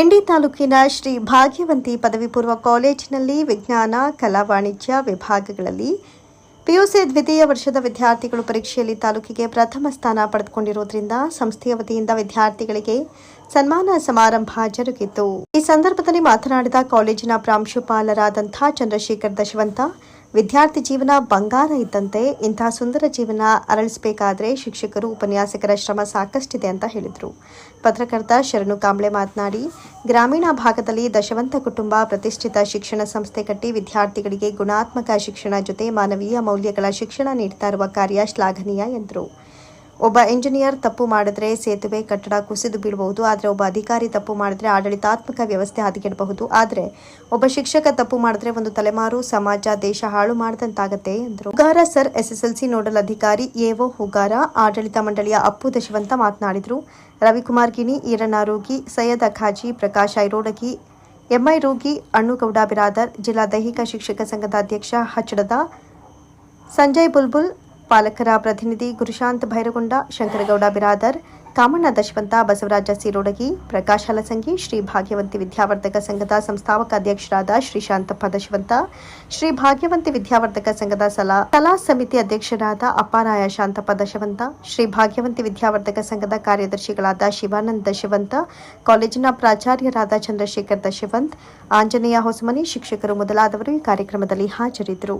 ಇಂಡಿ ತಾಲೂಕಿನ ಶ್ರೀ ಭಾಗ್ಯವಂತಿ ಪದವಿ ಪೂರ್ವ ಕಾಲೇಜಿನಲ್ಲಿ ವಿಜ್ಞಾನ, ಕಲಾ, ವಾಣಿಜ್ಯ ವಿಭಾಗಗಳಲ್ಲಿ ಪಿಯುಸಿ ದ್ವಿತೀಯ ವರ್ಷದ ವಿದ್ಯಾರ್ಥಿಗಳು ಪರೀಕ್ಷೆಯಲ್ಲಿ ತಾಲೂಕಿಗೆ ಪ್ರಥಮ ಸ್ಥಾನ ಪಡೆದುಕೊಂಡಿರುವುದರಿಂದ ಸಂಸ್ಥೆಯ ವತಿಯಿಂದ ವಿದ್ಯಾರ್ಥಿಗಳಿಗೆ ಸನ್ಮಾನ ಸಮಾರಂಭ ಜರುಗಿತು. ಈ ಸಂದರ್ಭದಲ್ಲಿ ಮಾತನಾಡಿದ ಕಾಲೇಜಿನ ಪ್ರಾಂಶುಪಾಲರಾದಂಥ ಚಂದ್ರಶೇಖರ್ ದಶವಂತ ವಿದ್ಯಾರ್ಥಿ ಜೀವನ ಬಂಗಾರ ಇದ್ದಂತೆ ಇಂತಹ ಸುಂದರ ಜೀವನ ಅರಳಿಸಬೇಕಾದ್ರೆ ಶಿಕ್ಷಕರು, ಉಪನ್ಯಾಸಕರ ಶ್ರಮ ಸಾಕಷ್ಟಿದೆ ಅಂತ ಹೇಳಿದರು. ಪತ್ರಕರ್ತ ಶರಣು ಕಾಂಬ್ಳೆ ಮಾತನಾಡಿ, ಗ್ರಾಮೀಣ ಭಾಗದಲ್ಲಿ ದಶವಂತ ಕುಟುಂಬ ಪ್ರತಿಷ್ಠಿತ ಶಿಕ್ಷಣ ಸಂಸ್ಥೆ ಕಟ್ಟಿ ವಿದ್ಯಾರ್ಥಿಗಳಿಗೆ ಗುಣಾತ್ಮಕ ಶಿಕ್ಷಣ ಜೊತೆ ಮಾನವೀಯ ಮೌಲ್ಯಗಳ ಶಿಕ್ಷಣ ನೀಡ್ತಾ ಇರುವ ಕಾರ್ಯ ಶ್ಲಾಘನೀಯ ಎಂದರು. ಒಬ್ಬ ಇಂಜಿನಿಯರ್ ತಪ್ಪು ಮಾಡಿದ್ರೆ ಸೇತುವೆ ಕಟ್ಟಡ ಕುಸಿದು ಬೀಳಬಹುದು, ಆದರೆ ಒಬ್ಬ ಅಧಿಕಾರಿ ತಪ್ಪು ಮಾಡಿದ್ರೆ ಆಡಳಿತಾತ್ಮಕ ವ್ಯವಸ್ಥೆ ಹದಗೆಡಬಹುದು. ಆದರೆ ಒಬ್ಬ ಶಿಕ್ಷಕ ತಪ್ಪು ಮಾಡಿದ್ರೆ ಒಂದು ತಲೆಮಾರು ಸಮಾಜ ದೇಶ ಹಾಳು ಮಾಡಿದಂತಾಗತ್ತೆ ಎಂದರು. ಹುಗಾರ ಸರ್, ಎಸ್ಎಸ್ಎಲ್ಸಿ ನೋಡಲ್ ಅಧಿಕಾರಿ ಎಒ ಹುಗಾರ ಆಡಳಿತ ಮಂಡಳಿಯ ಅಪ್ಪು ದಶವಂತ ಮಾತನಾಡಿದರು. ರವಿಕುಮಾರ್ ಗಿಣಿ, ಈರಣ್ಣ ರೋಗಿ, ಸೈಯದ್ ಅಖಾಜಿ, ಪ್ರಕಾಶ್ ಐರೋಡಗಿ ಎಂಐ ರೋಗಿ, ಅಣ್ಣುಗೌಡ ಬಿರಾದರ್, ಜಿಲ್ಲಾ ದೈಹಿಕ ಶಿಕ್ಷಕ ಸಂಘದ ಅಧ್ಯಕ್ಷ ಹಚ್ಚಡದ, ಸಂಜಯ್ ಬುಲ್ಬುಲ್ ಪಾಲಕರ ಪ್ರತಿನಿಧಿ ಗುರುಶಾಂತ್ ಭೈರಗೊಂಡ, ಶಂಕರಗೌಡ ಬಿರಾದರ್, ಕಾಮಣ್ಣ ದಶವಂತ, ಬಸವರಾಜ ಸಿರೋಡಗಿ, ಪ್ರಕಾಶ್ ಹಲಸಂಗಿ, ಶ್ರೀ ಭಾಗ್ಯವಂತಿ ವಿದ್ಯಾವರ್ಧಕ ಸಂಘದ ಸಂಸ್ಥಾಪಕ ಅಧ್ಯಕ್ಷರಾದ ಶ್ರೀ ಶಾಂತಪ್ಪ ದಶವಂತ, ಶ್ರೀ ಭಾಗ್ಯವಂತಿ ವಿದ್ಯಾವರ್ಧಕ ಸಂಘದ ಸಲಾ ಕಲಾ ಸಮಿತಿ ಅಧ್ಯಕ್ಷರಾದ ಅಪ್ಪಾರಾಯ ಶಾಂತಪ್ಪ ದಶವಂತ, ಶ್ರೀ ಭಾಗ್ಯವಂತಿ ವಿದ್ಯಾವರ್ಧಕ ಸಂಘದ ಕಾರ್ಯದರ್ಶಿಗಳಾದ ಶಿವಾನಂದ ದಶವಂತ, ಕಾಲೇಜಿನ ಪ್ರಾಚಾರ್ಯರಾದ ಚಂದ್ರಶೇಖರ್ ದಶವಂತ್, ಆಂಜನೇಯ ಹೊಸಮನಿ ಶಿಕ್ಷಕರು ಮೊದಲಾದವರು ಈ ಕಾರ್ಯಕ್ರಮದಲ್ಲಿ ಹಾಜರಿದ್ದರು.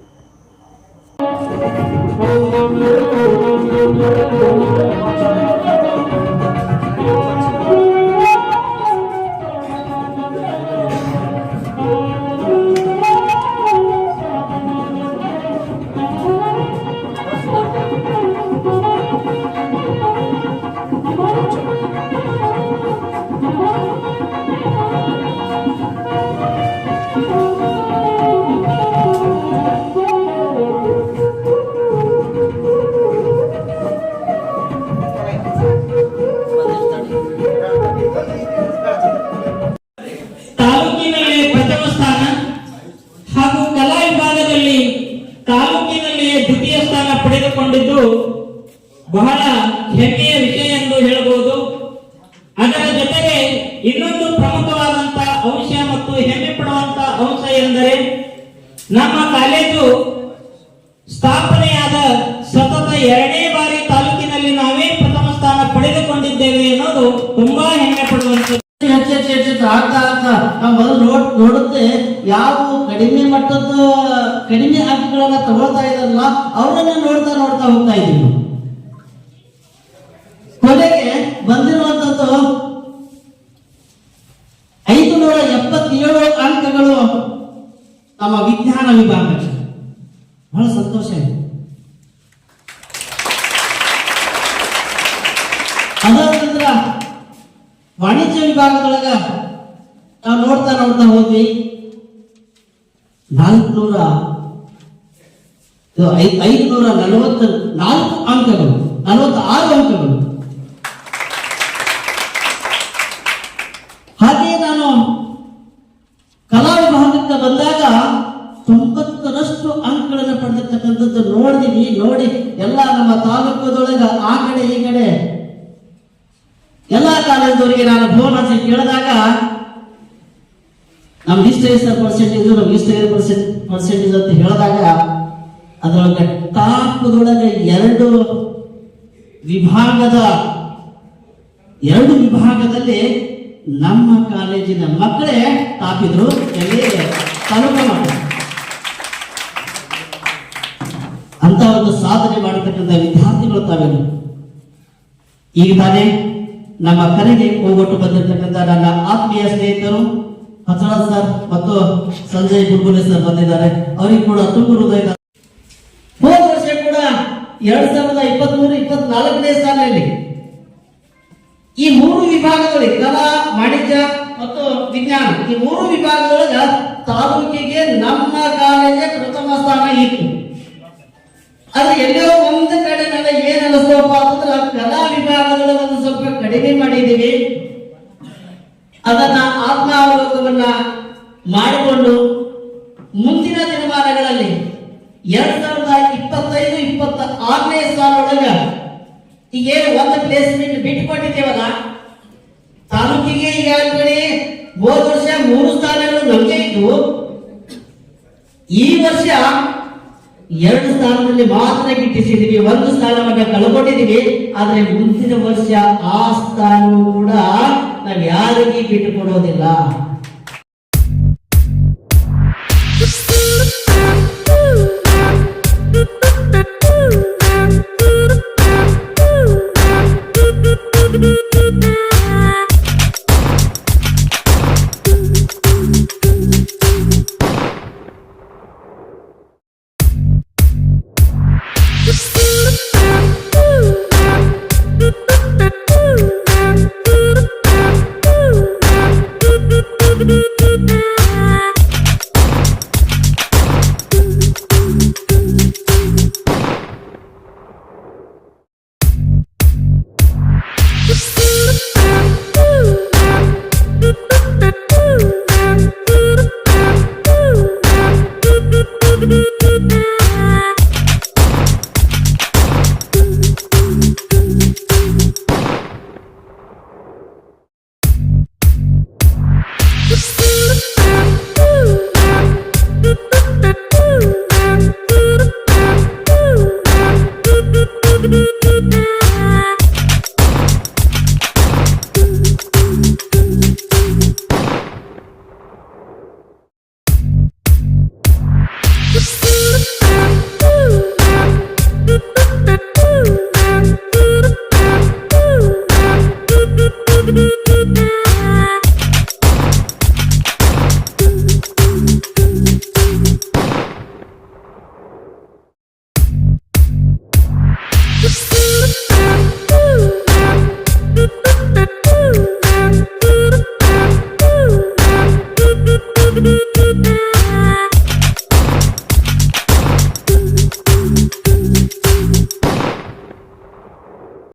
ತಾಲೂಕಿನಲ್ಲಿ ತಾಲೂಕಿನಲ್ಲಿ ದ್ವಿತೀಯ ಸ್ಥಾನ ಪಡೆದುಕೊಂಡಿದ್ದು ಬಹಳ ಹೆಮ್ಮೆಯ ವಿಷಯ ಎಂದು ಹೇಳಬಹುದು. ಅದರ ಜೊತೆಗೆ ಇನ್ನೊಂದು ಪ್ರಮುಖವಾದಂತಹ ಅಂಶ ಮತ್ತು ಹೆಮ್ಮೆ ಪಡುವಂತಹ ಅಂಶ ಎಂದರೆ ನಮ್ಮ ಕಾಲೇಜು ಸ್ಥಾಪನೆಯಾದ ಸತತ ಎರಡನೇ ಬಾರಿ ತಾಲೂಕಿನಲ್ಲಿ ನಾವೇ ಪ್ರಥಮ ಸ್ಥಾನ ಪಡೆದುಕೊಂಡಿದ್ದೇವೆ ಅನ್ನೋದು ತುಂಬಾ ಹೆಮ್ಮೆ ಪಡುವಂಥದ್ದು. ಹೆಚ್ಚು ಹೆಚ್ಚು ಹೆಚ್ಚು ಆಗ್ತಾ ಆಗ್ತಾ ನಾವು ನೋಡುತ್ತೆ ಯಾವ ಕಡಿಮೆ ಮಟ್ಟದ, ಕಡಿಮೆ ಅಂಕಗಳನ್ನ ತಗೊಳ್ತಾ ಇದ್ರಲ್ಲ ಅವರನ್ನ ನೋಡ್ತಾ ನೋಡ್ತಾ ಹೋಗ್ತಾ ಇದ್ರು. ಕೊನೆಗೆ ಬಂದಿರುವಂತದ್ದು ಐದು ನೂರ ಎಪ್ಪತ್ತೇಳು ಅಂಕಗಳು ನಮ್ಮ ವಿಜ್ಞಾನ ವಿಭಾಗಕ್ಕೆ ಬಹಳ ಸಂತೋಷ ಇದೆ. ಅದಾದ ವಾಣಿಜ್ಯ ವಿಭಾಗದೊಳಗ ನಾವು ನೋಡ್ತಾ ನೋಡ್ತಾ ಹೋದ್ವಿ. ನಾಲ್ಕುನೂರ ಐದುನೂರ ನಲವತ್ತ ನಾಲ್ಕು ಅಂಕಗಳು ನಲವತ್ತ ಆರು ಅಂಕಗಳು. ಹಾಗೆಯೇ ನಾನು ಕಲಾ ವಿಭಾಗದಿಂದ ಬಂದಾಗ ತೊಂಬತ್ತರಷ್ಟು ಅಂಕಗಳನ್ನು ಪಡೆದಿರ್ತಕ್ಕಂಥದ್ದು ನೋಡಿದೀನಿ, ನೋಡಿ. ಎಲ್ಲ ನಮ್ಮ ತಾಲೂಕದೊಳಗ ಆ ಕಡೆ ಈ ಕಡೆ. ಎಲ್ಲ ಕಾಲೇಜದವರಿಗೆ ನಾನು ಫೋನ್ ಕೇಳಿದಾಗ ನಮ್ದು ಇಷ್ಟ ಇಷ್ಟ ಪರ್ಸೆಂಟೇಜ್ ನಮ್ಗೆ ಇಷ್ಟ ಪರ್ಸೆಂಟ್ ಪರ್ಸೆಂಟೇಜ್ ಅಂತ ಹೇಳಿದಾಗ ಅದರೊಳಗೆ ಟಾಪ್ದೊಳಗೆ ಎರಡು ವಿಭಾಗದ, ಎರಡು ವಿಭಾಗದಲ್ಲಿ ನಮ್ಮ ಕಾಲೇಜಿನ ಮಕ್ಕಳೇ ತಾಪಿದ್ರು ಎಲ್ಲಿ ಮಟ್ಟ ಅಂತ ಒಂದು ಸಾಧನೆ ಮಾಡತಕ್ಕಂಥ ವಿದ್ಯಾರ್ಥಿಗಳು ತಾವೇನು ಈಗ ತಾನೇ ನಮ್ಮ ಕರೆಗೆ ಹೋಗೊಟ್ಟು ಬಂದಿರತಕ್ಕಂಥ ನನ್ನ ಆತ್ಮೀಯ ಸ್ನೇಹಿತರು ಹಸಳ ಸರ್ ಮತ್ತು ಸಂಜಯ್ ಗುರುಗುಲೆ ಸರ್ ಬಂದಿದ್ದಾರೆ ಅವರಿಗೆ ಕೂಡ ತುಂಬ ಹೃದಯದ ಹೋದ ವರ್ಷ ಕೂಡ ಎರಡ್ ಸಾವಿರದ ಇಪ್ಪತ್ತ್ ಮೂರು ಇಪ್ಪತ್ನಾಲ್ಕನೇ ಸಾಲಿನಲ್ಲಿ ಈ ಮೂರು ವಿಭಾಗಗಳಿಗೆ ಕಲಾ ವಾಣಿಜ್ಯ ಮತ್ತು ವಿಜ್ಞಾನ ಈ ಮೂರು ವಿಭಾಗದೊಳಗ ತಾಲೂಕಿಗೆ ನಮ್ಮ ಕಾಲೇಜ ಪ್ರಥಮ ಸ್ಥಾನ ಇತ್ತು ಆದ್ರೆ ಎಲ್ಲೋ ಒಂದು ಕಡೆ ನನಗೆ ಏನ್ ಅನಿಸ್ತಪ್ಪ ಅಂತಂದ್ರೆ ಕಲಾ ವಿಭಾಗಗಳ ಒಂದು ಸ್ವಲ್ಪ ಕಡಿಮೆ ಮಾಡಿದ್ದೀವಿ ಅದನ್ನ ಆತ್ಮಾವಲೋಕವನ್ನ ಮಾಡಿಕೊಂಡು ಮುಂದಿನ ದಿನಮಾನಗಳಲ್ಲಿ ಎರಡ್ ಸಾವಿರದ ಇಪ್ಪತ್ತೈದು ಇಪ್ಪತ್ತ ಆರನೇ ಸಾಲೊಳಗ ಈಗೇನು ಒಂದು ಪ್ಲೇಸ್ಮೆಂಟ್ ಬಿಟ್ಟುಕೊಟ್ಟಿದ್ದೇವಲ್ಲ ತಾಲೂಕಿಗೆ ಈಗಾಗಲೇ ಹೋದ ವರ್ಷ ಮೂರು ಸ್ಥಾನಗಳು ನಮಗೆ ಇದ್ದು, ಈ ವರ್ಷ ಎರಡು ಸ್ಥಾನದಲ್ಲಿ ಮಾತ್ರ ಗಿಟ್ಟಿಸಿದೀವಿ. ಒಂದು ಸ್ಥಾನವನ್ನ ಕಳ್ಕೊಂಡಿದೀವಿ. ಆದ್ರೆ ಮುಂದಿನ ವರ್ಷ ಆ ಸ್ಥಾನವೂ ಕೂಡ ನಾವು ಯಾರಿಗೆ ಬಿಟ್ಟು ಕೊಡೋದಿಲ್ಲ. Mm-hmm.